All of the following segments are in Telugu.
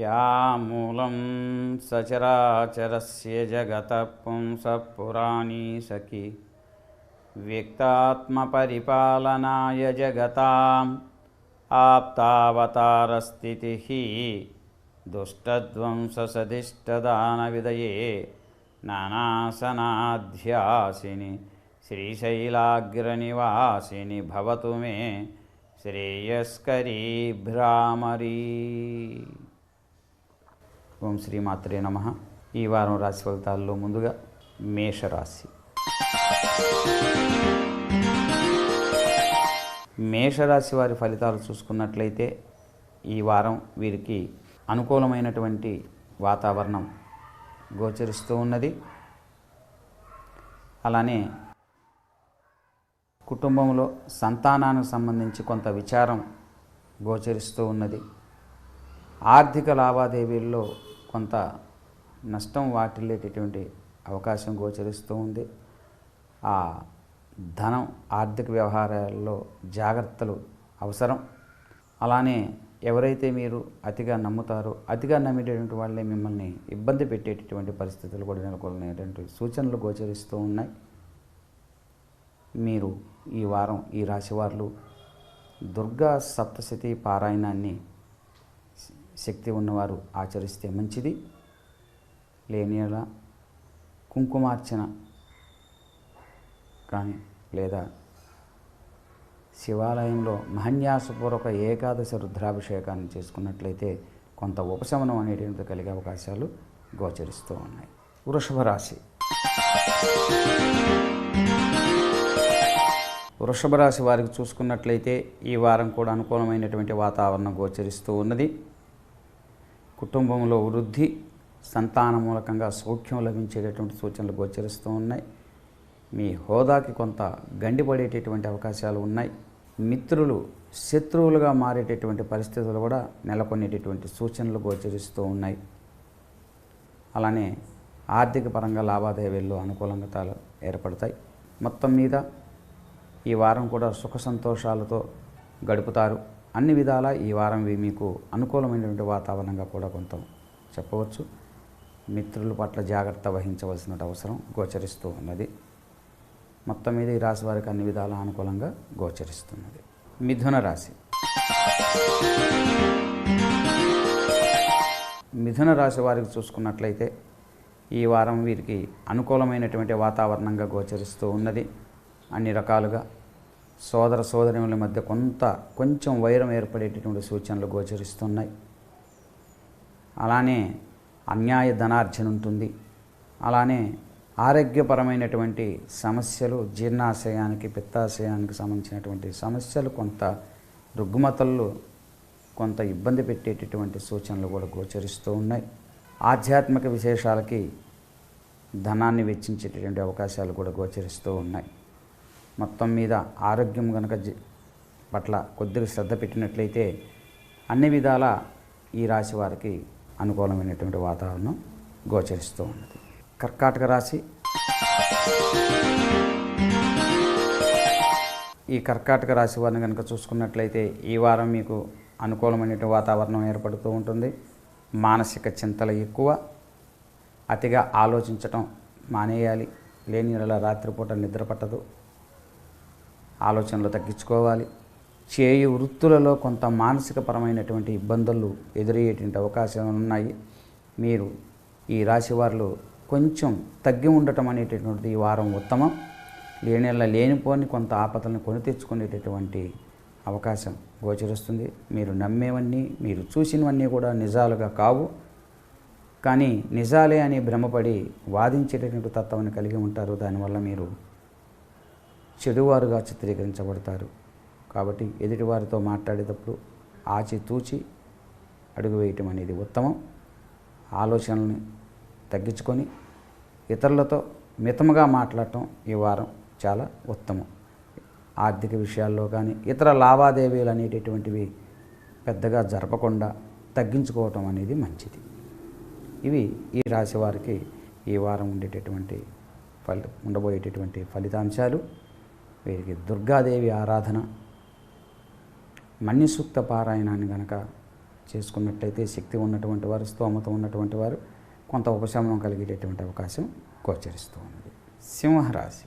యామూలం సచరాచరస్య జగత పుంస పురాణీ సఖి వ్యక్తాత్మపరిపాలనాయ జగతాం ఆప్తావతారస్థితి దుష్టధ్వంససదిష్టదానవిదయే నానాసనాధ్యాసిని శ్రీశైలాగ్రనివాసిని భవతు మే శ్రేయస్కరీ భ్రామరీ. ఓం శ్రీమాత్రే నమ. ఈ వారం రాశి ఫలితాల్లో ముందుగా మేషరాశి. మేషరాశి వారి ఫలితాలు చూసుకున్నట్లయితే ఈ వారం వీరికి అనుకూలమైనటువంటి వాతావరణం గోచరిస్తూ ఉన్నది. అలానే కుటుంబంలో సంతానానికి సంబంధించి కొంత విచారం గోచరిస్తూ ఉన్నది. ఆర్థిక లావాదేవీల్లో కొంత నష్టం వాటిల్లేటటువంటి అవకాశం గోచరిస్తూ ఉంది. ఆ ధనం ఆర్థిక వ్యవహారాల్లో జాగ్రత్తలు అవసరం. అలానే ఎవరైతే మీరు అతిగా నమ్ముతారో అతిగా నమ్మేటటువంటి వాళ్ళే మిమ్మల్ని ఇబ్బంది పెట్టేటటువంటి పరిస్థితులు కూడా నెలకొనేటువంటి సూచనలు గోచరిస్తూ ఉన్నాయి. మీరు ఈ వారం ఈ రాశివారులు దుర్గా సప్తశతి పారాయణాన్ని శక్తి ఉన్నవారు ఆచరిస్తే మంచిది. లేనిలా కుంకుమార్చన కానీ లేదా శివాలయంలో మహన్యాసపూర్వక ఏకాదశి రుద్రాభిషేకాన్ని చేసుకున్నట్లయితే కొంత ఉపశమనం అనేటువంటి కలిగే అవకాశాలు గోచరిస్తూ ఉన్నాయి. వృషభ రాశి. వృషభ రాశి వారికి చూసుకున్నట్లయితే ఈ వారం కూడా అనుకూలమైనటువంటి వాతావరణం గోచరిస్తూ ఉన్నది. కుటుంబంలో వృద్ధి సంతాన మూలకంగా సౌఖ్యం లభించేటటువంటి సూచనలు గోచరిస్తూ ఉన్నాయి. మీ హోదాకి కొంత గండిపడేటటువంటి అవకాశాలు ఉన్నాయి. మిత్రులు శత్రువులుగా మారేటటువంటి పరిస్థితులు కూడా నెలకొనేటటువంటి సూచనలు గోచరిస్తూ ఉన్నాయి. అలానే ఆర్థిక పరంగా లావాదేవీల్లో అనుకూలంగతాలు ఏర్పడతాయి. మొత్తం మీద ఈ వారం కూడా సుఖ సంతోషాలతో గడుపుతారు. అన్ని విధాల ఈ వారం మీకు అనుకూలమైనటువంటి వాతావరణంగా కూడా కొంత చెప్పవచ్చు. మిత్రుల పట్ల జాగ్రత్త వహించవలసిన అవసరం గోచరిస్తూ ఉన్నది. మొత్తం మీద ఈ రాశి వారికి అన్ని విధాల అనుకూలంగా గోచరిస్తున్నది. మిథున రాశి. మిథున రాశి వారికి చూసుకున్నట్లయితే ఈ వారం వీరికి అనుకూలమైనటువంటి వాతావరణంగా గోచరిస్తూ ఉన్నది. అన్ని రకాలుగా సోదర సోదరుల మధ్య కొంత కొంచెం వైరం ఏర్పడేటటువంటి సూచనలు గోచరిస్తున్నాయి. అలానే అన్యాయ ధనార్జన ఉంటుంది. అలానే ఆరోగ్యపరమైనటువంటి సమస్యలు జీర్ణాశయానికి పిత్తాశయానికి సంబంధించినటువంటి సమస్యలు కొంత రుగ్మతలు కొంత ఇబ్బంది పెట్టేటటువంటి సూచనలు కూడా గోచరిస్తూ ఉన్నాయి. ఆధ్యాత్మిక విశేషాలకి ధనాన్ని వెచ్చించేటటువంటి అవకాశాలు కూడా గోచరిస్తూ ఉన్నాయి. మొత్తం మీద ఆరోగ్యం కనుక జ- పట్ల కొద్దిగా శ్రద్ధ పెట్టినట్లయితే అన్ని విధాల ఈ రాశి వారికి అనుకూలమైనటువంటి వాతావరణం గోచరిస్తూ ఉన్నది. కర్కాటక రాశి. ఈ కర్కాటక రాశి వారిని కనుక చూసుకున్నట్లయితే ఈ వారం మీకు అనుకూలమైనటువంటి వాతావరణం ఏర్పడుతూ ఉంటుంది. మానసిక చింతలు ఎక్కువ. అతిగా ఆలోచించటం మానేయాలి. లేని నెల రాత్రిపూట నిద్ర పట్టదు. ఆలోచనలు తగ్గించుకోవాలి. చేయు వృత్తులలో కొంత మానసికపరమైనటువంటి ఇబ్బందులు ఎదురయ్యేటువంటి అవకాశాలు ఉన్నాయి. మీరు ఈ రాశి వారిలో కొంచెం తగ్గి ఉండటం అనేటటువంటిది ఈ వారం ఉత్తమం. లేనిలా లేనిపోని కొంత ఆపదలను కొని తెచ్చుకునేటటువంటి అవకాశం గోచరిస్తుంది. మీరు నమ్మేవన్నీ మీరు చూసినవన్నీ కూడా నిజాలుగా కావు. కానీ నిజాలే అని భ్రమపడి వాదించేటటువంటి తత్వాన్ని కలిగి ఉంటారు. దానివల్ల మీరు చెడువారుగా చిత్రీకరించబడతారు. కాబట్టి ఎదుటివారితో మాట్లాడేటప్పుడు ఆచితూచి అడుగు వేయటం అనేది ఉత్తమం. ఆలోచనల్ని తగ్గించుకొని ఇతరులతో మితముగా మాట్లాడటం ఈ వారం చాలా ఉత్తమం. ఆర్థిక విషయాల్లో కానీ ఇతర లావాదేవీలు అనేటటువంటివి పెద్దగా జరపకుండా తగ్గించుకోవటం అనేది మంచిది. ఇవి ఈ రాశి వారికి ఈ వారం ఉండేటటువంటి ఫలి ఉండబోయేటటువంటి ఫలితాంశాలు. వీరికి దుర్గాదేవి ఆరాధన మణ్యసూక్త పారాయణాన్ని గనక చేసుకున్నట్టయితే శక్తి ఉన్నటువంటి వారు స్తోమత ఉన్నటువంటి వారు కొంత ఉపశమనం కలిగేటటువంటి అవకాశం గోచరిస్తూ ఉంది సింహరాశి.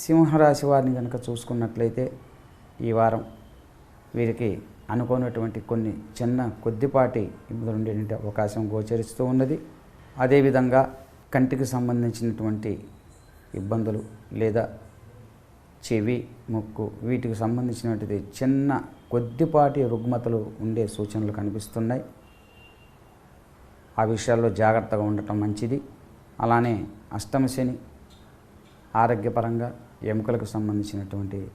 సింహరాశి వారిని కనుక చూసుకున్నట్లయితే ఈ వారం వీరికి అనుకోనటువంటి కొన్ని చిన్న కొద్దిపాటి ఇబ్బందులు ఉండేటువంటి అవకాశం గోచరిస్తూ ఉన్నది. అదేవిధంగా కంటికి సంబంధించినటువంటి ఇబ్బందులు లేదా చెవి ముక్కు వీటికి సంబంధించినటువంటి చిన్న కొద్దిపాటి రుగ్మతలు ఉండే సూచనలు కనిపిస్తున్నాయి. ఆ విషయాల్లో జాగ్రత్తగా ఉండటం మంచిది. అలానే అష్టమ శని ఆరోగ్యపరంగా ఎముకలకు సంబంధించినటువంటి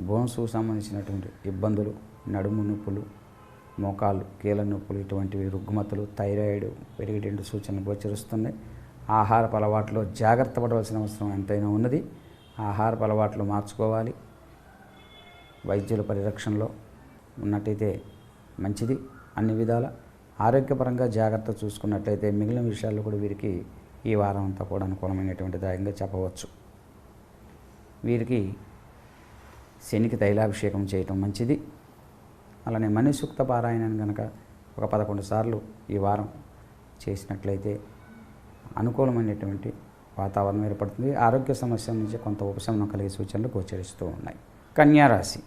బోన్స్కు సంబంధించినటువంటి ఇబ్బందులు నడుము నొప్పులు మోకాలు కీళ్ళ నొప్పులు ఇటువంటివి రుగ్మతలు థైరాయిడ్ పెరిగేటువంటి సూచనలు గోచరిస్తున్నాయి. ఆహారపు అలవాట్లో జాగ్రత్త పడవలసిన అవసరం ఎంతైనా ఉన్నది. ఆహారపు అలవాట్లు మార్చుకోవాలి. వైద్యుల పరిరక్షణలో ఉన్నట్టయితే మంచిది. అన్ని విధాల ఆరోగ్యపరంగా జాగ్రత్త చూసుకున్నట్లయితే మిగిలిన విషయాల్లో కూడా వీరికి ఈ వారం అంతా కూడా అనుకూలమైనటువంటి దాయంగా చెప్పవచ్చు. వీరికి శనికి తైలాభిషేకం చేయటం మంచిది. అలానే మణిసూక్త పారాయణను కనుక ఒక పదకొండు సార్లు ఈ వారం చేసినట్లయితే అనుకూలమైనటువంటి వాతావరణం ఏర్పడుతుంది. ఆరోగ్య సమస్యల నుంచి కొంత ఉపశమనం కలిగే సూచనలు గోచరిస్తూ ఉన్నాయి. కన్యారాశి.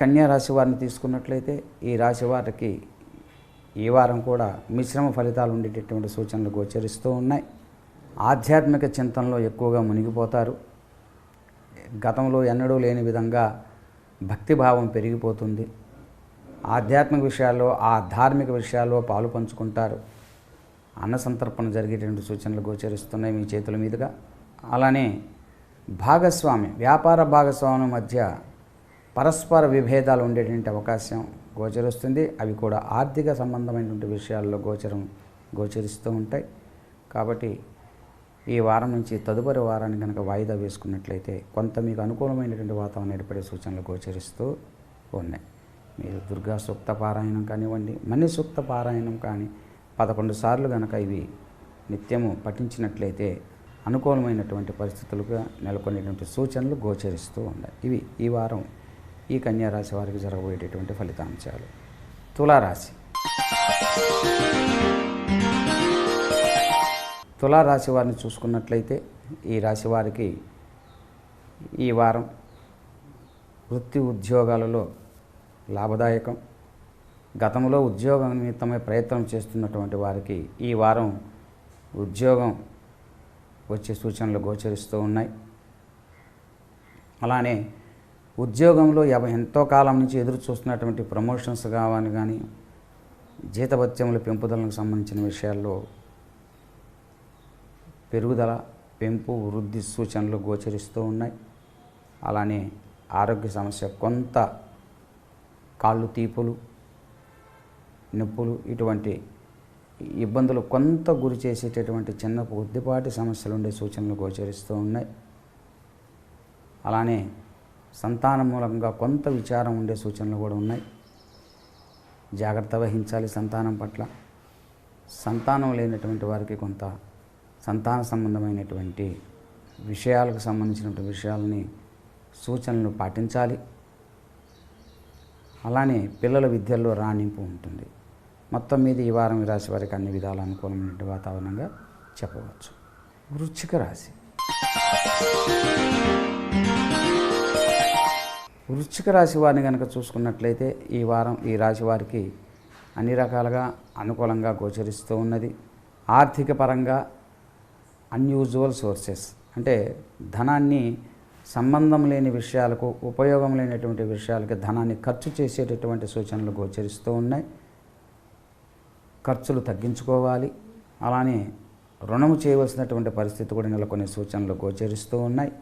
కన్యారాశి వారిని తీసుకున్నట్లయితే ఈ రాశి వారికి ఈ వారం కూడా మిశ్రమ ఫలితాలు ఉండేటటువంటి సూచనలు గోచరిస్తూ ఉన్నాయి. ఆధ్యాత్మిక చింతనలో ఎక్కువగా మునిగిపోతారు. గతంలో ఎన్నడూ లేని విధంగా భక్తిభావం పెరిగిపోతుంది. ఆధ్యాత్మిక విషయాల్లో ఆ ధార్మిక విషయాల్లో పాలు పంచుకుంటారు. అన్న సంతర్పణ జరిగేటువంటి సూచనలు గోచరిస్తున్నాయి మీ చేతుల మీదుగా. అలానే భాగస్వామి వ్యాపార భాగస్వామి మధ్య పరస్పర విభేదాలు ఉండేటువంటి అవకాశం గోచరిస్తుంది. అవి కూడా ఆర్థిక సంబంధమైనటువంటి విషయాల్లో గోచరం గోచరిస్తూ ఉంటాయి. కాబట్టి ఈ వారం నుంచి తదుపరి వారాన్ని కనుక వాయిదా వేసుకున్నట్లయితే కొంత మీకు అనుకూలమైనటువంటి వాతావరణం ఏర్పడే సూచనలు గోచరిస్తూ ఉన్నాయి. మీరు దుర్గా సూక్త పారాయణం కానివ్వండి మణి సూక్త పారాయణం కానీ పదకొండు సార్లు కనుక ఇవి నిత్యము పఠించినట్లయితే అనుకూలమైనటువంటి పరిస్థితులుగా నెలకొనేటువంటి సూచనలు గోచరిస్తూ ఉన్నాయి. ఇవి ఈ వారం ఈ కన్యారాశి వారికి జరగబోయేటటువంటి ఫలితాంశాలు. తులారాశి. తులారాశి వారిని చూసుకున్నట్లయితే ఈ రాశి వారికి ఈ వారం వృత్తి ఉద్యోగాలలో లాభదాయకం. గతంలో ఉద్యోగం నిమిత్తమై ప్రయత్నం చేస్తున్నటువంటి వారికి ఈ వారం ఉద్యోగం వచ్చే సూచనలు గోచరిస్తూ ఉన్నాయి. అలానే ఉద్యోగంలో ఎవ- ఎంతో కాలం నుంచి ఎదురు చూస్తున్నటువంటి ప్రమోషన్స్ కావాలి కానీ జీతభత్యముల పెంపుదలకు సంబంధించిన విషయాల్లో పెరుగుదల పెంపు వృద్ధి సూచనలు గోచరిస్తూ ఉన్నాయి. అలానే ఆరోగ్య సమస్య కొంత కాళ్ళు తీపులు నొప్పులు ఇటువంటి ఇబ్బందులు కొంత గురి చేసేటటువంటి చిన్న కొద్దిపాటి సమస్యలు ఉండే సూచనలు గోచరిస్తూ ఉన్నాయి. అలానే సంతాన మూలంగా కొంత విచారం ఉండే సూచనలు కూడా ఉన్నాయి. జాగ్రత్త వహించాలి సంతానం పట్ల. సంతానం లేనటువంటి వారికి కొంత సంతాన సంబంధమైనటువంటి విషయాలకు సంబంధించినటువంటి విషయాలని సూచనలు పాటించాలి. అలానే పిల్లల విద్యల్లో రాణింపు ఉంటుంది. మొత్తం మీద ఈ వారం ఈ రాశి వారికి అన్ని విధాలు అనుకూలమైన వాతావరణంగా చెప్పవచ్చు. వృశ్చిక రాశి. వృశ్చిక రాశి వారిని కనుక చూసుకున్నట్లయితే ఈ వారం ఈ రాశి వారికి అన్ని రకాలుగా అనుకూలంగా గోచరిస్తూ ఉన్నది. ఆర్థిక పరంగా అన్యూజువల్ సోర్సెస్ అంటే ధనాన్ని సంబంధం లేని విషయాలకు ఉపయోగం లేనటువంటి విషయాలకి ధనాన్ని ఖర్చు చేసేటటువంటి సూచనలు గోచరిస్తూ ఉన్నాయి. ఖర్చులు తగ్గించుకోవాలి. అలానే రుణము చేయవలసినటువంటి పరిస్థితి కూడా నెలకొనే సూచనలు గోచరిస్తూ ఉన్నాయి.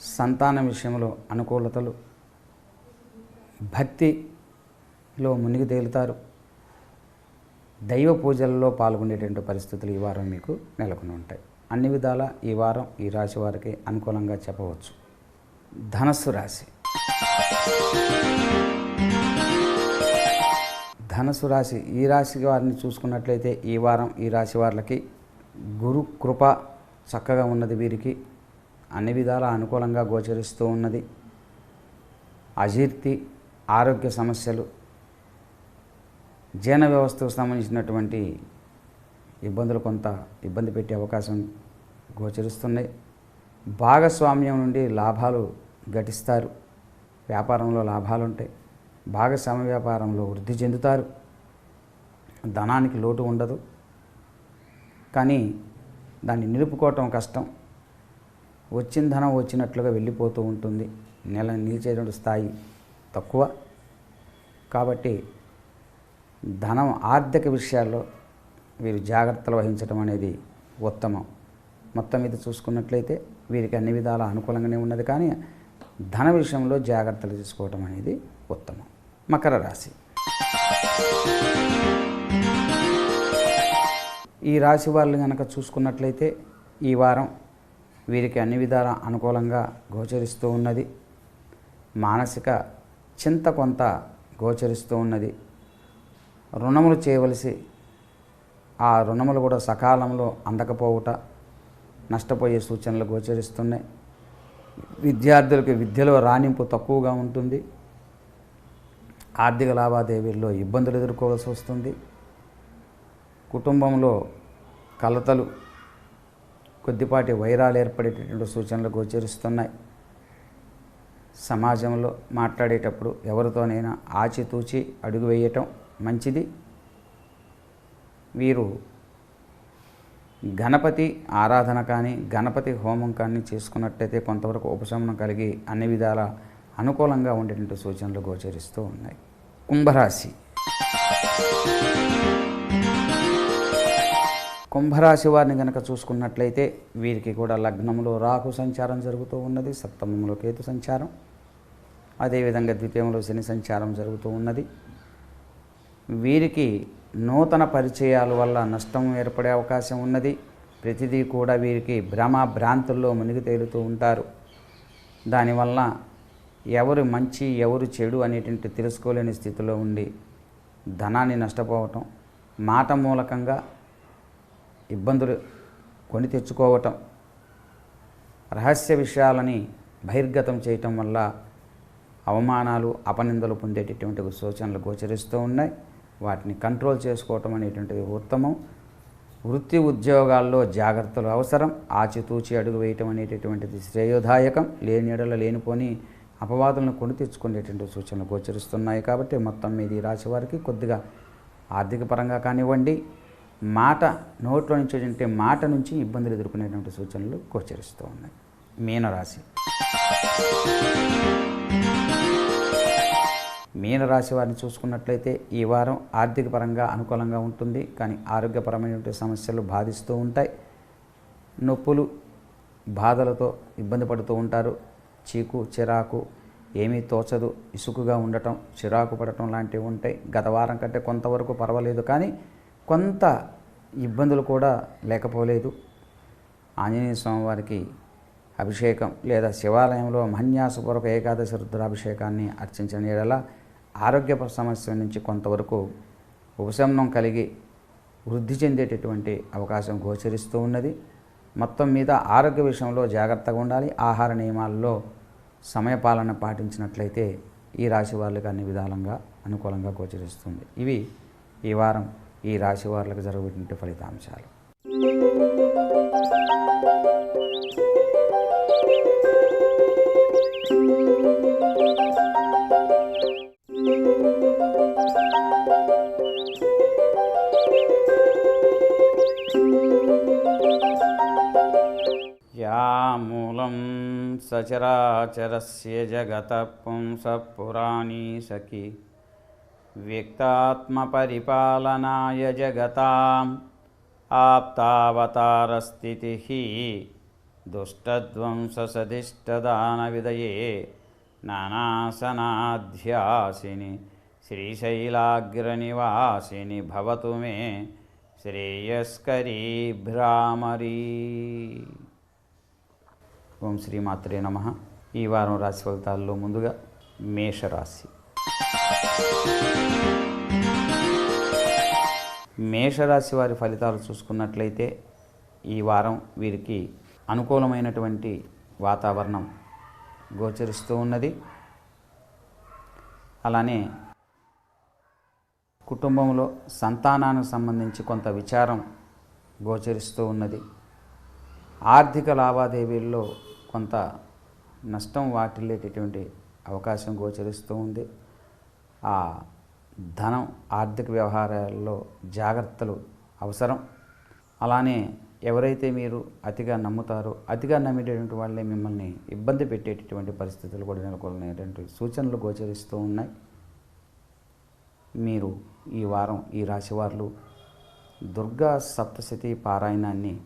సంతానం విషయంలో అనుకూలతలు. భక్తిలో మునిగి తేలుతారు. దైవ పూజలలో పాల్గొనేటువంటి పరిస్థితులు ఈ వారం మీకు నెలకొని ఉంటాయి. అన్ని విధాల ఈ వారం ఈ రాశి వారికి అనుకూలంగా చెప్పవచ్చు. ధనస్సు రాశి. ధనుసు రాశి ఈ రాశి వారిని చూసుకున్నట్లయితే ఈ వారం ఈ రాశి వారికి గురు కృప చక్కగా ఉన్నది వీరికి. అన్ని విధాల అనుకూలంగా గోచరిస్తూ ఉన్నది. అజీర్తి ఆరోగ్య సమస్యలు జీర్ణ వ్యవస్థకు సంబంధించినటువంటి ఇబ్బందులు కొంత ఇబ్బంది పెట్టే అవకాశం గోచరిస్తున్నాయి. భాగస్వామ్యం నుండి లాభాలు గటిస్తారు వ్యాపారంలో లాభాలు ఉంటాయి భాగస్వామ్య వ్యాపారంలో వృద్ధి చెందుతారు. ధనానికి లోటు ఉండదు. కానీ దాన్ని నిలుపుకోవటం కష్టం. వచ్చిన ధనం వచ్చినట్లుగా వెళ్ళిపోతూ ఉంటుంది. నెల నిలిచేటువంటి స్థాయి తక్కువ. కాబట్టి ధనం ఆర్థిక విషయాల్లో వీరు జాగ్రత్తలు వహించడం అనేది ఉత్తమం. మొత్తం మీద చూసుకున్నట్లయితే వీరికి అన్ని విధాల అనుకూలంగానే ఉన్నది. కానీ ధన విషయంలో జాగ్రత్తలు తీసుకోవటం అనేది ఉత్తమం. మకర రాశి. ఈ రాశి వాళ్ళు కనుక చూసుకున్నట్లయితే ఈ వారం వీరికి అన్ని విధాల అనుకూలంగా గోచరిస్తూ ఉన్నది. మానసిక చింత కొంత గోచరిస్తూ ఉన్నది. రుణములు చేయవలసి ఆ రుణములు కూడా సకాలంలో అందకపోవుట నష్టపోయే సూచనలు గోచరిస్తున్నాయి. విద్యార్థులకు విద్యలో రాణింపు తక్కువగా ఉంటుంది. ఆర్థిక లావాదేవీల్లో ఇబ్బందులు ఎదుర్కోవాల్సి వస్తుంది. కుటుంబంలో కలతలు కొద్దిపాటి వైరాలు ఏర్పడేటటువంటి సూచనలు గోచరిస్తున్నాయి. సమాజంలో మాట్లాడేటప్పుడు ఎవరితోనైనా ఆచితూచి అడుగు వేయటం మంచిది. వీరు గణపతి ఆరాధన కానీ గణపతి హోమం కానీ చేసుకున్నట్టయితే కొంతవరకు ఉపశమనం కలిగి అన్ని విధాల అనుకూలంగా ఉండేటువంటి సూచనలు గోచరిస్తూ ఉన్నాయి. కుంభరాశి. కుంభరాశి వారిని కనుక చూసుకున్నట్లయితే వీరికి కూడా లగ్నంలో రాహు సంచారం జరుగుతూ ఉన్నది సప్తమంలో కేతు సంచారం. అదేవిధంగా ద్వితీయంలో శని సంచారం జరుగుతూ ఉన్నది. వీరికి నూతన పరిచయాల వల్ల నష్టం ఏర్పడే అవకాశం ఉన్నది. ప్రతిదీ కూడా వీరికి భ్రమ భ్రాంతుల్లో మునిగి తేలుతూ ఉంటారు. దానివల్ల ఎవరు మంచి ఎవరు చెడు అనేటువంటి తెలుసుకోలేని స్థితిలో ఉండి ధనాన్ని నష్టపోవటం మాట మూలకంగా ఇబ్బందులు కొని తెచ్చుకోవటం రహస్య విషయాలని బహిర్గతం చేయటం వల్ల అవమానాలు అపనిందలు పొందేటటువంటి సూచనలు గోచరిస్తూ ఉన్నాయి. వాటిని కంట్రోల్ చేసుకోవటం అనేటువంటిది ఉత్తమం. వృత్తి ఉద్యోగాల్లో జాగ్రత్తలు అవసరం. ఆచితూచి అడుగు వేయటం అనేటటువంటిది శ్రేయోదాయకం. లేని ఎడల లేనిపోని అపవాదులను కొని తెచ్చుకునేటువంటి సూచనలు గోచరిస్తున్నాయి కాబట్టి మొత్తం మీద ఈ రాశి వారికి కొద్దిగా ఆర్థిక పరంగా కానివ్వండి మాట నోట్లో నుంచి అంటే మాట నుంచి ఇబ్బందులు ఎదుర్కొనేటువంటి సూచనలు గోచరిస్తూ ఉన్నాయి. మీనరాశి. మీనరాశి వారిని చూసుకున్నట్లయితే ఈ వారం ఆర్థిక పరంగా అనుకూలంగా ఉంటుంది కానీ ఆరోగ్యపరమైనటువంటి సమస్యలు బాధిస్తూ ఉంటాయి. నొప్పులు బాధలతో ఇబ్బంది పడుతూ ఉంటారు. చీకు చిరాకు ఏమీ తోచదు. ఇసుకుగా ఉండటం చిరాకు పడటం లాంటివి ఉంటాయి. గత వారం కంటే కొంతవరకు పర్వాలేదు కానీ కొంత ఇబ్బందులు కూడా లేకపోలేదు. ఆంజనేయ స్వామి వారికి అభిషేకం లేదా శివాలయంలో మన్యాసపూర్వక ఏకాదశి రుద్రాభిషేకాన్ని అర్చించిన ఎడల ఆరోగ్య సమస్య నుంచి కొంతవరకు ఉపశమనం కలిగి వృద్ధి చెందేటటువంటి అవకాశం గోచరిస్తూ ఉన్నది. మొత్తం మీద ఆరోగ్య విషయంలో జాగ్రత్తగా ఉండాలి. ఆహార నియమాల్లో సమయపాలన పాటించినట్లయితే ఈ రాశి వాళ్ళకి అన్ని విధాలంగా అనుకూలంగా గోచరిస్తుంది. ఇవి ఈ వారం ఈ రాశి వారులకు జరుగుతున్న ఫలితాంశాలు. సచరాచరస్య జగత పుంస పురాణీ సఖి వ్యక్తాత్మపరిపాలనాయ జగతాం ఆప్తావతారస్థితి దుష్టధ్వంససదిష్టదానవిదయే నానాసనాధ్యాసిని శ్రీశైలాగ్రనివాసిని భవతు మే శ్రేయస్కరీ ఓం ఓం శ్రీమాత్రే నమ. ఈ వారం రాశి ఫలితాల్లో ముందుగా మేషరాశి. మేషరాశి వారి ఫలితాలు చూసుకున్నట్లయితే ఈ వారం వీరికి అనుకూలమైనటువంటి వాతావరణం గోచరిస్తూ ఉన్నది. అలానే కుటుంబంలో సంతానానికి సంబంధించి కొంత విచారం గోచరిస్తూ ఉన్నది. ఆర్థిక లావాదేవీల్లో కొంత నష్టం వాటిల్లేటటువంటి అవకాశం గోచరిస్తూ ఉంది. ఆ ధనం ఆర్థిక వ్యవహారాల్లో జాగ్రత్తలు అవసరం. అలానే ఎవరైతే మీరు అతిగా నమ్ముతారో అతిగా నమ్మేటటువంటి వాళ్ళే మిమ్మల్ని ఇబ్బంది పెట్టేటటువంటి పరిస్థితులు కూడా నెలకొనేటువంటి సూచనలు గోచరిస్తూ ఉన్నాయి. మీరు ఈ వారం ఈ రాశివారులు దుర్గా సప్తశతి పారాయణాన్ని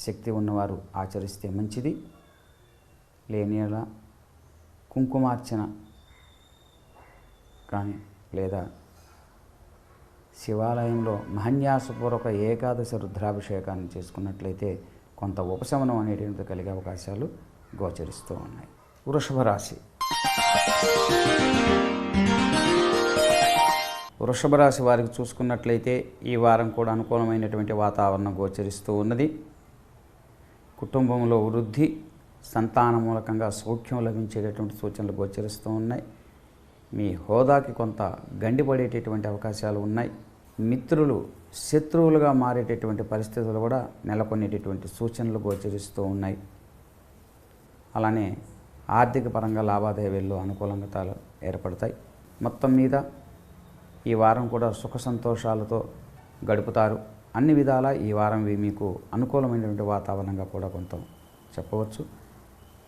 శక్తి ఉన్నవారు ఆచరిస్తే మంచిది. లేనిలా కుంకుమార్చన కానీ లేదా శివాలయంలో మహన్యాసపూర్వక ఏకాదశి రుద్రాభిషేకాన్ని చేసుకున్నట్లయితే కొంత ఉపశమనం అనేటువంటి కలిగే అవకాశాలు గోచరిస్తూ ఉన్నాయి. వృషభ రాశి. వృషభ రాశి వారికి చూసుకున్నట్లయితే ఈ వారం కూడా అనుకూలమైనటువంటి వాతావరణం గోచరిస్తూ ఉన్నది. కుటుంబంలో వృద్ధి సంతాన మూలకంగా సౌఖ్యం లభించేటటువంటి సూచనలు గోచరిస్తూ ఉన్నాయి. మీ హోదాకి కొంత గండిపడేటటువంటి అవకాశాలు ఉన్నాయి. మిత్రులు శత్రువులుగా మారేటటువంటి పరిస్థితులు కూడా నెలకొనేటటువంటి సూచనలు గోచరిస్తూ ఉన్నాయి. అలానే ఆర్థిక పరంగా లావాదేవీల్లో అనుకూలంగా ఏర్పడతాయి. మొత్తం మీద ఈ వారం కూడా సుఖ సంతోషాలతో గడుపుతారు. అన్ని విధాల ఈ వారం మీకు అనుకూలమైనటువంటి వాతావరణంగా కూడా కొంత చెప్పవచ్చు.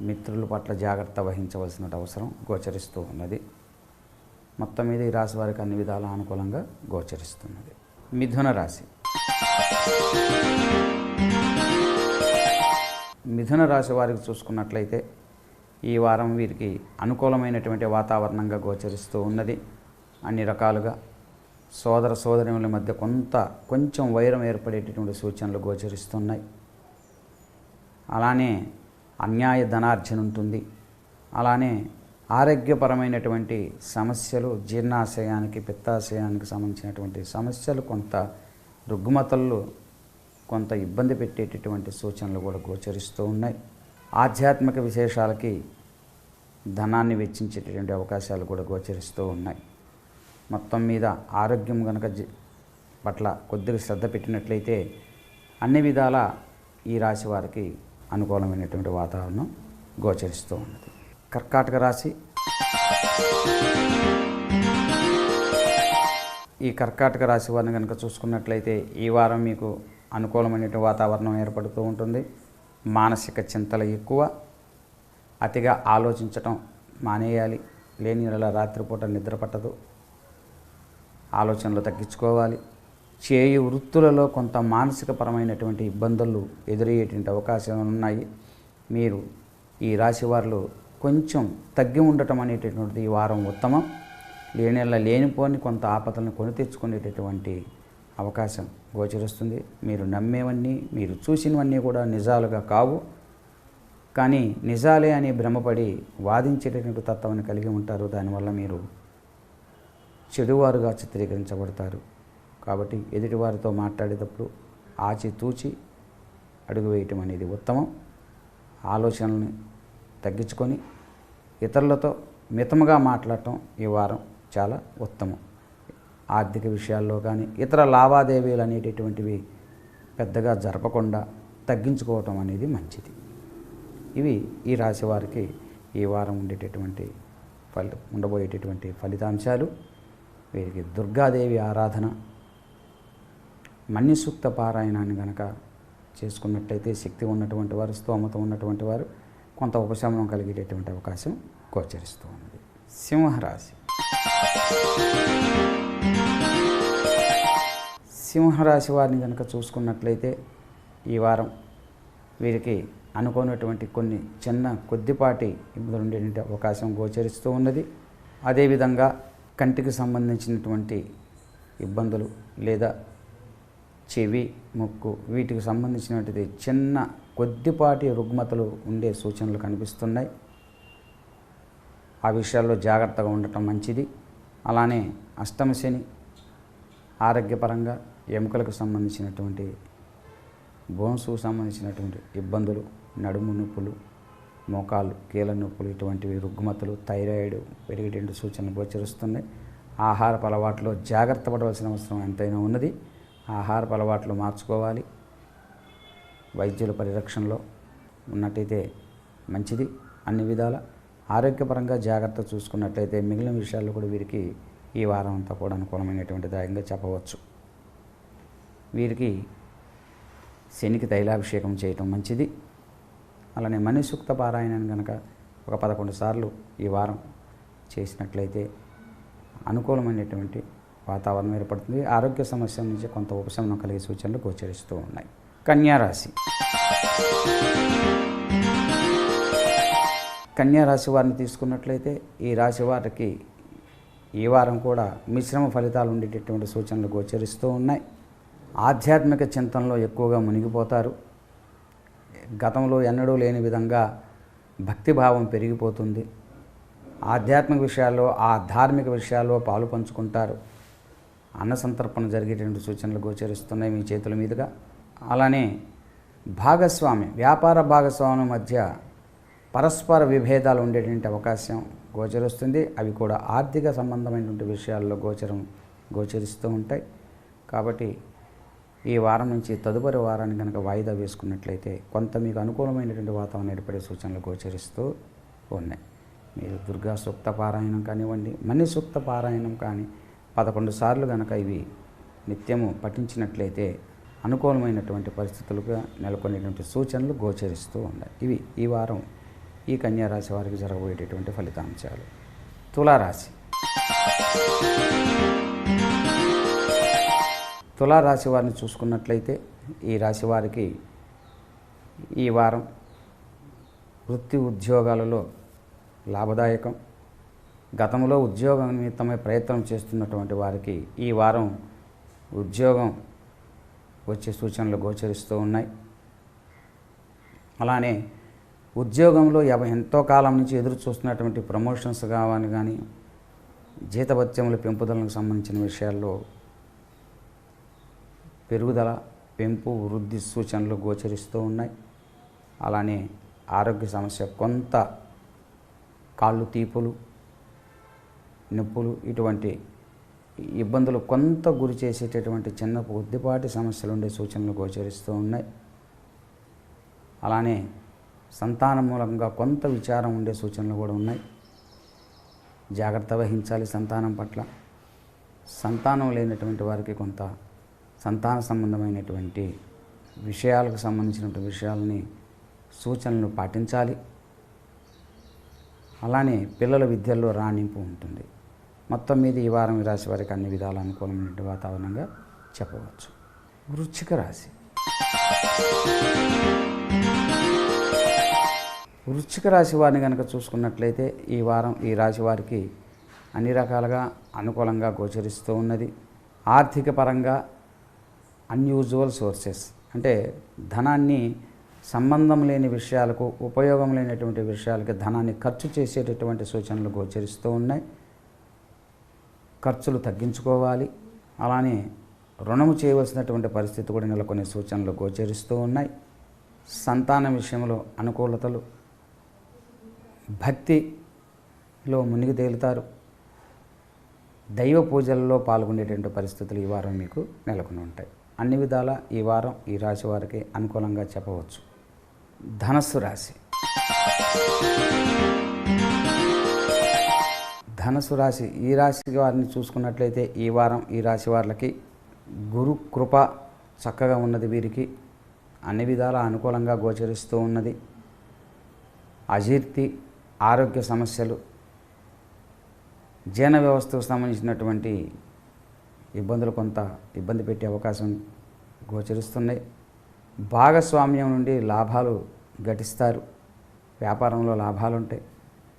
మిత్రుల పట్ల జాగ్రత్త వహించవలసిన అవసరం గోచరిస్తూ ఉన్నది. మొత్తం మీద ఈ రాశి వారికి అన్ని విధాల అనుకూలంగా గోచరిస్తున్నది. మిథున రాశి. మిథున రాశి వారికి చూసుకున్నట్లయితే ఈ వారం వీరికి అనుకూలమైనటువంటి వాతావరణంగా గోచరిస్తూ ఉన్నది. అన్ని రకాలుగా సోదర సోదరుల మధ్య కొంత కొంచెం వైరం ఏర్పడేటటువంటి సూచనలు గోచరిస్తున్నాయి. అలానే అన్యాయ ధనార్జన ఉంటుంది. అలానే ఆరోగ్యపరమైనటువంటి సమస్యలు జీర్ణాశయానికి పిత్తాశయానికి సంబంధించినటువంటి సమస్యలు కొంత రుగ్మతలు కొంత ఇబ్బంది పెట్టేటటువంటి సూచనలు కూడా గోచరిస్తూ ఉన్నాయి. ఆధ్యాత్మిక విశేషాలకి ధనాన్ని వెచ్చించేటటువంటి అవకాశాలు కూడా గోచరిస్తూ ఉన్నాయి. మొత్తం మీద ఆరోగ్యం కనుక పట్ల కొద్దిగా శ్రద్ధ పెట్టినట్లయితే అన్ని విధాల ఈ రాశి వారికి అనుకూలమైనటువంటి వాతావరణం గోచరిస్తూ ఉన్నది. కర్కాటక రాశి. ఈ కర్కాటక రాశి వారిని కనుక చూసుకున్నట్లయితే ఈ వారం మీకు అనుకూలమైనటువంటి వాతావరణం ఏర్పడుతూ ఉంటుంది. మానసిక చింతలు ఎక్కువ. అతిగా ఆలోచించటం మానేయాలి. లేని రాత్రిపూట నిద్ర పట్టదు. ఆలోచనలు తగ్గించుకోవాలి. చేయు వృత్తులలో కొంత మానసికపరమైనటువంటి ఇబ్బందులు ఎదురయ్యేటువంటి అవకాశాలు ఉన్నాయి. మీరు ఈ రాశి వారిలో కొంచెం తగ్గి ఉండటం అనేటటువంటిది ఈ వారం ఉత్తమం. లేనేళ్ళ లేనిపోని కొంత ఆపదలను కొని తెచ్చుకునేటటువంటి అవకాశం గోచరిస్తుంది. మీరు నమ్మేవన్నీ మీరు చూసినవన్నీ కూడా నిజాలుగా కావు. కానీ నిజాలే అని భ్రమపడి వాదించేటటువంటి తత్వాన్ని కలిగి ఉంటారు. దానివల్ల మీరు చెడువారుగా చిత్రీకరించబడతారు. కాబట్టి ఎదుటివారితో మాట్లాడేటప్పుడు ఆచితూచి అడుగు వేయటం అనేది ఉత్తమం. ఆలోచనల్ని తగ్గించుకొని ఇతరులతో మితముగా మాట్లాడటం ఈ వారం చాలా ఉత్తమం. ఆర్థిక విషయాల్లో కానీ ఇతర లావాదేవీలు అనేటటువంటివి పెద్దగా జరపకుండా తగ్గించుకోవటం అనేది మంచిది. ఇవి ఈ రాశి వారికి ఈ వారం ఉండేటటువంటి ఫలి ఉండబోయేటటువంటి ఫలితాంశాలు. వీరికి దుర్గాదేవి ఆరాధన మన్యసూక్త పారాయణాన్ని గనక చేసుకున్నట్లయితే శక్తి ఉన్నటువంటి వారు స్తోమత ఉన్నటువంటి వారు కొంత ఉపశమనం కలిగేటటువంటి అవకాశం గోచరిస్తూ ఉన్నది. సింహరాశి. సింహరాశి వారిని కనుక చూసుకున్నట్లయితే ఈ వారం వీరికి అనుకోనటువంటి కొన్ని చిన్న కొద్దిపాటి ఇబ్బందులు ఉండేటువంటి అవకాశం గోచరిస్తూ ఉన్నది. అదేవిధంగా కంటికి సంబంధించినటువంటి ఇబ్బందులు లేదా చెవి ముక్కు వీటికి సంబంధించినటువంటి చిన్న కొద్దిపాటి రుగ్మతలు ఉండే సూచనలు కనిపిస్తున్నాయి. ఆ విషయాల్లో జాగ్రత్తగా ఉండటం మంచిది. అలానే అష్టమ శని ఆరోగ్యపరంగా ఎముకలకు సంబంధించినటువంటి బోన్స్కు సంబంధించినటువంటి ఇబ్బందులు నడుము నొప్పులు మోకాలు కీళ్ళ నొప్పులు ఇటువంటివి రుగ్మతలు థైరాయిడ్ పెరిగేటువంటి సూచనలు గోచరిస్తున్నాయి. ఆహారపు అలవాట్లో జాగ్రత్త పడవలసిన అవసరం ఎంతైనా ఉన్నది. ఆహారపు అలవాట్లు మార్చుకోవాలి. వైద్యుల పరిరక్షణలో ఉన్నట్టయితే మంచిది. అన్ని విధాల ఆరోగ్యపరంగా జాగ్రత్త చూసుకున్నట్లయితే మిగిలిన విషయాల్లో కూడా వీరికి ఈ వారం అంతా కూడా అనుకూలమైనటువంటి దాయంగా చెప్పవచ్చు. వీరికి శనికి తైలాభిషేకం చేయటం మంచిది. అలానే మణిసూక్త పారాయణను కనుక ఒక పదకొండు సార్లు ఈ వారం చేసినట్లయితే అనుకూలమైనటువంటి వాతావరణం ఏర్పడుతుంది. ఆరోగ్య సమస్యల నుంచి కొంత ఉపశమనం కలిగే సూచనలు గోచరిస్తూ ఉన్నాయి. కన్యారాశి. కన్యారాశి వారిని తీసుకున్నట్లయితే ఈ రాశి వారికి ఈ వారం కూడా మిశ్రమ ఫలితాలు ఉండేటటువంటి సూచనలు గోచరిస్తూ ఉన్నాయి. ఆధ్యాత్మిక చింతనలో ఎక్కువగా మునిగిపోతారు. గతంలో ఎన్నడూ లేని విధంగా భక్తిభావం పెరిగిపోతుంది. ఆధ్యాత్మిక విషయాల్లో ఆ ధార్మిక విషయాల్లో పాలు పంచుకుంటారు. అన్న సంతర్పణ జరిగేటువంటి సూచనలు గోచరిస్తున్నాయి మీ చేతుల మీదుగా. అలానే భాగస్వామి వ్యాపార భాగస్వామి మధ్య పరస్పర విభేదాలు ఉండేటువంటి అవకాశం గోచరిస్తుంది. అవి కూడా ఆర్థిక సంబంధమైనటువంటి విషయాల్లో గోచరం గోచరిస్తూ ఉంటాయి. కాబట్టి ఈ వారం నుంచి తదుపరి వారాన్ని కనుక వాయిదా వేసుకున్నట్లయితే కొంత మీకు అనుకూలమైనటువంటి వాతావరణం ఏర్పడే సూచనలు గోచరిస్తూ ఉన్నాయి. మీరు దుర్గా సూక్త పారాయణం కానివ్వండి మణి సూక్త పారాయణం కానీ పదకొండు సార్లు కనుక ఇవి నిత్యము పఠించినట్లయితే అనుకూలమైనటువంటి పరిస్థితులుగా నెలకొనేటువంటి సూచనలు గోచరిస్తూ ఉన్నాయి. ఇవి ఈ వారం ఈ కన్యారాశి వారికి జరగబోయేటటువంటి ఫలితాంశాలు. తులారాశి. తులారాశి వారిని చూసుకున్నట్లయితే ఈ రాశి వారికి ఈ వారం వృత్తి ఉద్యోగాలలో లాభదాయకం. గతంలో ఉద్యోగం నిమిత్తమై ప్రయత్నం చేస్తున్నటువంటి వారికి ఈ వారం ఉద్యోగం వచ్చే సూచనలు గోచరిస్తూ ఉన్నాయి. అలానే ఉద్యోగంలో ఎవ ఎంతో కాలం నుంచి ఎదురు చూస్తున్నటువంటి ప్రమోషన్స్ కావాలి కానీ జీతభత్యముల పెంపుదలకు సంబంధించిన విషయాల్లో పెరుగుదల పెంపు వృద్ధి సూచనలు గోచరిస్తూ ఉన్నాయి. అలానే ఆరోగ్య సమస్య కొంత కాళ్ళు తీపులు నొప్పులు ఇటువంటి ఇబ్బందులు కొంత గురి చేసేటటువంటి చిన్న కొద్దిపాటి సమస్యలు ఉండే సూచనలు గోచరిస్తూ ఉన్నాయి. అలానే సంతాన మూలంగా కొంత విచారం ఉండే సూచనలు కూడా ఉన్నాయి. జాగ్రత్త వహించాలి సంతానం పట్ల. సంతానం లేనటువంటి వారికి కొంత సంతాన సంబంధమైనటువంటి విషయాలకు సంబంధించినటువంటి విషయాలని సూచనలు పాటించాలి. అలానే పిల్లల విద్యల్లో రాణింపు ఉంటుంది. మొత్తం మీద ఈ వారం ఈ రాశి వారికి అన్ని విధాల అనుకూలమైనటువంటి వాతావరణంగా చెప్పవచ్చు. వృచ్చిక రాశి. వృచ్చిక రాశి వారిని కనుక చూసుకున్నట్లయితే ఈ వారం ఈ రాశి వారికి అన్ని రకాలుగా అనుకూలంగా గోచరిస్తూ ఉన్నది. ఆర్థిక పరంగా అన్యూజువల్ సోర్సెస్ అంటే ధనాన్ని సంబంధం లేని విషయాలకు ఉపయోగం లేనటువంటి విషయాలకి ధనాన్ని ఖర్చు చేసేటటువంటి సూచనలు గోచరిస్తూ ఉన్నాయి. ఖర్చులు తగ్గించుకోవాలి. అలానే రుణము చేయవలసినటువంటి పరిస్థితి కూడా నెలకొనే సూచనలు గోచరిస్తూ ఉన్నాయి. సంతాన విషయంలో అనుకూలతలు. భక్తిలో మునిగి తేలుతారు. దైవ పూజల్లో పాల్గొనేటువంటి పరిస్థితులు ఈ వారం మీకు నెలకొని ఉంటాయి. అన్ని విధాల ఈ వారం ఈ రాశి వారికి అనుకూలంగా చెప్పవచ్చు. ధనస్సు రాశి. ధనస్సు రాశి ఈ రాశి వారిని చూసుకున్నట్లయితే ఈ వారం ఈ రాశి వారికి గురు కృప చక్కగా ఉన్నది వీరికి. అన్ని విధాల అనుకూలంగా గోచరిస్తూ ఉన్నది. అజీర్తి ఆరోగ్య సమస్యలు జీర్ణ వ్యవస్థకు సంబంధించినటువంటి ఇబ్బందులు కొంత ఇబ్బంది పెట్టే అవకాశం గోచరిస్తున్నాయి. భాగస్వామ్యం నుండి లాభాలు గటిస్తారు వ్యాపారంలో లాభాలు ఉంటాయి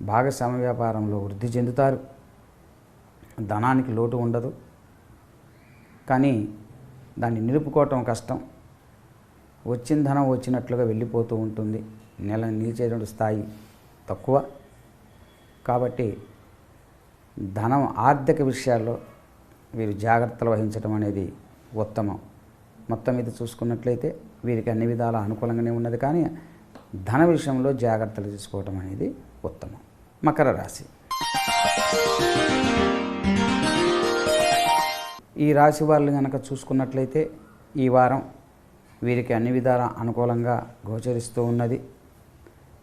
భాగస్వామ్య వ్యాపారంలో వృద్ధి చెందుతారు. ధనానికి లోటు ఉండదు. కానీ దాన్ని నిలుపుకోవటం కష్టం. వచ్చిన ధనం వచ్చినట్లుగా వెళ్ళిపోతూ ఉంటుంది. నెల నిలిచేటువంటి స్థాయి తక్కువ. కాబట్టి ధనం ఆర్థిక విషయాల్లో వీరు జాగ్రత్తలు వహించడం అనేది ఉత్తమం. మొత్తం మీద చూసుకున్నట్లయితే వీరికి అన్ని విధాల అనుకూలంగానే ఉన్నది. కానీ ధన విషయంలో జాగ్రత్తలు తీసుకోవటం అనేది ఉత్తమం. మకర రాశి. ఈ రాశి వాళ్ళు కనుక చూసుకున్నట్లయితే ఈ వారం వీరికి అన్ని విధాల అనుకూలంగా గోచరిస్తూ ఉన్నది.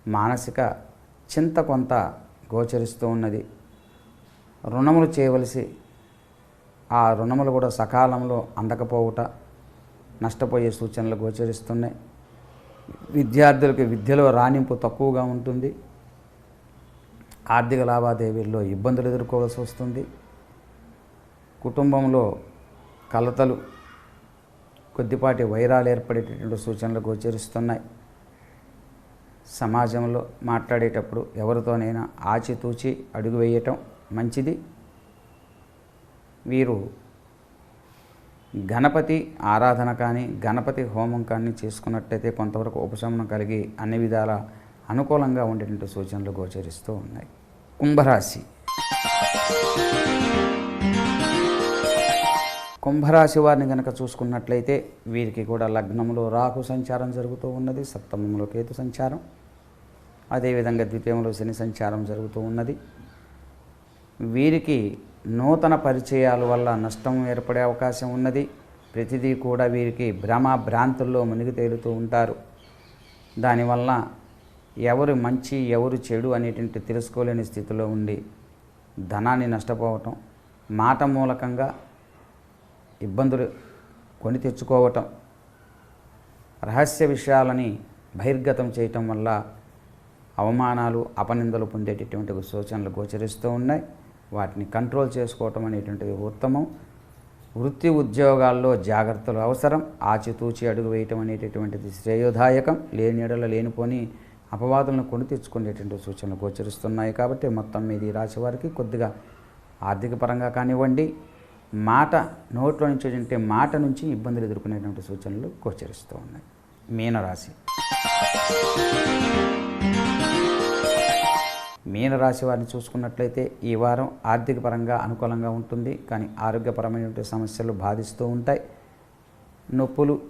మానసిక చింత కొంత గోచరిస్తూ ఉన్నది. రుణములు చేయవలసి ఆ రుణములు కూడా సకాలంలో అందకపోవుట నష్టపోయే సూచనలు గోచరిస్తున్నాయి. విద్యార్థులకు విద్యలో రాణింపు తక్కువగా ఉంటుంది. ఆర్థిక లావాదేవీల్లో ఇబ్బందులు ఎదుర్కోవాల్సి వస్తుంది. కుటుంబంలో కలతలు కొద్దిపాటి వైరాలు ఏర్పడేటటువంటి సూచనలు గోచరిస్తున్నాయి. సమాజంలో మాట్లాడేటప్పుడు ఎవరితోనైనా ఆచితూచి అడుగు వేయటం మంచిది. వీరు గణపతి ఆరాధన కానీ గణపతి హోమం కానీ చేసుకున్నట్టయితే కొంతవరకు ఉపశమనం కలిగి అన్ని విధాల అనుకూలంగా ఉండేటువంటి సూచనలు గోచరిస్తూ ఉన్నాయి. కుంభరాశి. కుంభరాశి వారిని కనుక చూసుకున్నట్లయితే వీరికి కూడా లగ్నంలో రాహు సంచారం జరుగుతూ ఉన్నది సప్తమంలో కేతు సంచారం. అదేవిధంగా ద్వితీయంలో శని సంచారం జరుగుతూ ఉన్నది. వీరికి నూతన పరిచయాల వల్ల నష్టం ఏర్పడే అవకాశం ఉన్నది. ప్రతిదీ కూడా వీరికి భ్రమ భ్రాంతుల్లో మునిగి తేలుతూ ఉంటారు. దానివల్ల ఎవరు మంచి ఎవరు చెడు అనేటువంటి తెలుసుకోలేని స్థితిలో ఉండి ధనాన్ని నష్టపోవటం మాట మూలకంగా ఇబ్బందులు కొని తెచ్చుకోవటం రహస్య విషయాలని బహిర్గతం చేయటం వల్ల అవమానాలు అపనిందలు పొందేటటువంటి సూచనలు గోచరిస్తూ ఉన్నాయి. వాటిని కంట్రోల్ చేసుకోవటం అనేటువంటిది ఉత్తమం. వృత్తి ఉద్యోగాల్లో జాగ్రత్తలు అవసరం. ఆచితూచి అడుగు వేయటం అనేటటువంటిది శ్రేయోదాయకం. లేని ఎడల లేనిపోని అపవాదులను కొని తెచ్చుకునేటువంటి సూచనలు గోచరిస్తున్నాయి కాబట్టి మొత్తం మీద ఈ రాశి వారికి కొద్దిగా ఆర్థిక పరంగా కానివ్వండి మాట నోట్లో నుంచి అంటే మాట నుంచి ఇబ్బందులు ఎదుర్కొనేటువంటి సూచనలు గోచరిస్తూ ఉన్నాయి. మీనరాశి. మీనరాశి వారిని చూసుకున్నట్లయితే ఈ వారం ఆర్థిక పరంగా అనుకూలంగా ఉంటుంది. కానీ ఆరోగ్యపరమైనటువంటి సమస్యలు బాధిస్తూ ఉంటాయి. నొప్పులు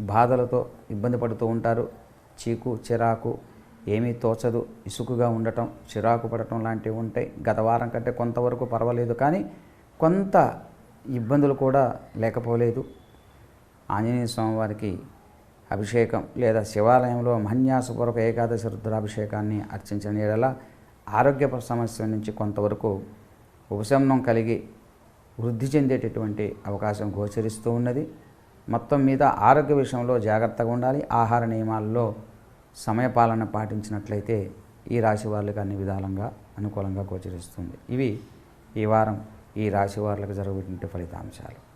బాధలతో ఇబ్బంది పడుతూ ఉంటారు. చీకు చిరాకు ఏమీ తోచదు. ఇసుకుగా ఉండటం చిరాకు పడటం లాంటివి ఉంటాయి. గత వారం కంటే కొంతవరకు పర్వాలేదు. కానీ కొంత ఇబ్బందులు కూడా లేకపోలేదు. ఆంజనేయ స్వామివారికి అభిషేకం లేదా శివాలయంలో మన్యాసపూర్వక ఏకాదశి రుద్రాభిషేకాన్ని అర్చించిన ఎడలా ఆరోగ్య సమస్య నుంచి కొంతవరకు ఉపశమనం కలిగి వృద్ధి చెందేటటువంటి అవకాశం గోచరిస్తూ ఉన్నది. మొత్తం మీద ఆరోగ్య విషయంలో జాగ్రత్తగా ఉండాలి. ఆహార నియమాల్లో సమయపాలన పాటించినట్లయితే ఈ రాశి వాళ్ళకి అన్ని విధాలంగా అనుకూలంగా గోచరిస్తుంది. ఇవి ఈ వారం ఈ రాశి వారులకు జరుగుతున్న ఫలితాంశాలు.